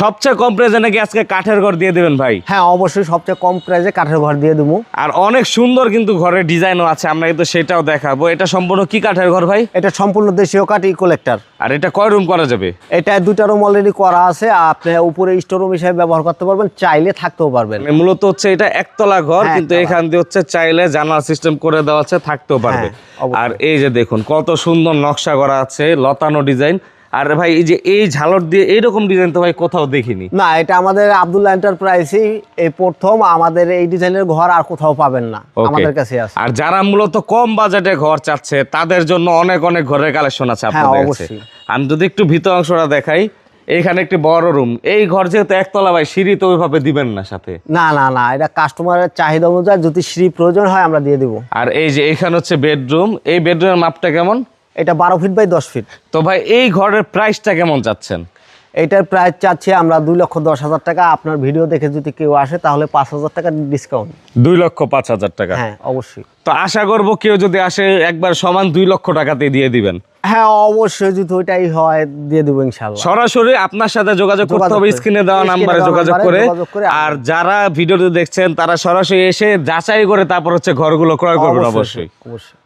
সবচেয়ে কম প্রাইসে নাকি আজকে কাঠের ঘর দিয়ে দেবেন ভাই? হ্যাঁ অবশ্যই সবচেয়ে কম প্রাইসে কাঠের ঘর দিয়ে দেবো। আর অনেক সুন্দর কিন্তু ঘরের ডিজাইনও আছে আমরা কিন্তু সেটাও দেখাবো। এটা সম্পূর্ণ কি কাঠের ঘর ভাই? এটা সম্পূর্ণ দেশীয় কাঠ ইকোলেক্টার আর এটা কয় রুম করা যাবে? এটা দুটা রুম অলরেডি করা আছে আপনি উপরে স্টোর রুম হিসেবে ব্যবহার করতে পারবেন চাইলে থাকতেও পারবেন। মানে মূলত হচ্ছে এটা একতলা ঘর হ্যাঁ, কিন্তু এখান দিয়ে হচ্ছে চাইলে জানালা সিস্টেম করে দেওয়া আছে থাকতেও পারবে। হ্যাঁ, আর এই যে দেখুন কত সুন্দর নকশা করা আছে লতানো ডিজাইন আর ভাই এই যে এই ঝালর দিয়ে এইরকম ডিজাইন তো ভাই কোথাও দেখিনি। না এটা আমাদের আব্দুল্লাহ এন্টারপ্রাইজই এই প্রথম আমাদের এই ডিজাইনের ঘর আর কোথাও পাবেন না আমাদের কাছে আছে। আর যারা মূলত কম বাজেটে ঘর চাচ্ছে তাদের জন্য অনেক অনেক ঘরের কালেকশন আছে আপনাদের কাছে। হ্যাঁ, অবশ্যই। আমি যদি একটু ভিতর অংশটা দেখাই এইখানে একটি বড় রুম এই ঘর যেহেতু একতলা ভাই সিঁড়ি তো ওইভাবে দিবেন না সাথে। না না না এটা কাস্টমারের চাহিদা অনুযায়ী যদি শ্রী প্রয়োজন হয় আমরা দিয়ে দিব। আর এই যে এখানে হচ্ছে বেডরুম এই বেডরুমের মাপটা কেমন? এটা বারো ফিট বাই দশ ফিট তো ভাই এই ঘরের প্রাইসটা কেমন চাচ্ছেন? এটার প্রাইস চাচ্ছি আমরা দুই লক্ষ দশ হাজার টাকা। আপনার ভিডিও দেখে যদি কেউ আসে তাহলে পাঁচ হাজার টাকা ডিসকাউন্ট দুই লক্ষ পাঁচ হাজার টাকা? হ্যাঁ অবশ্যই। তো আশা করব কেউ যদি আসে একবার সমান দুই লক্ষ টাকাতে দিয়ে দিবেন। হ্যাঁ অবশ্যই যদি ওইটাই হয় দিয়ে দেবো ইনশাল্লাহ সরাসরি আপনার সাথে যোগাযোগ করতে হবে করে। স্ক্রিনে দেওয়া নাম্বারে যোগাযোগ করে আর যারা ভিডিওটি দেখছেন তারা সরাসরি এসে যাচাই করে তারপর হচ্ছে ঘরগুলো ক্রয় করবেন অবশ্যই। অবশ্যই।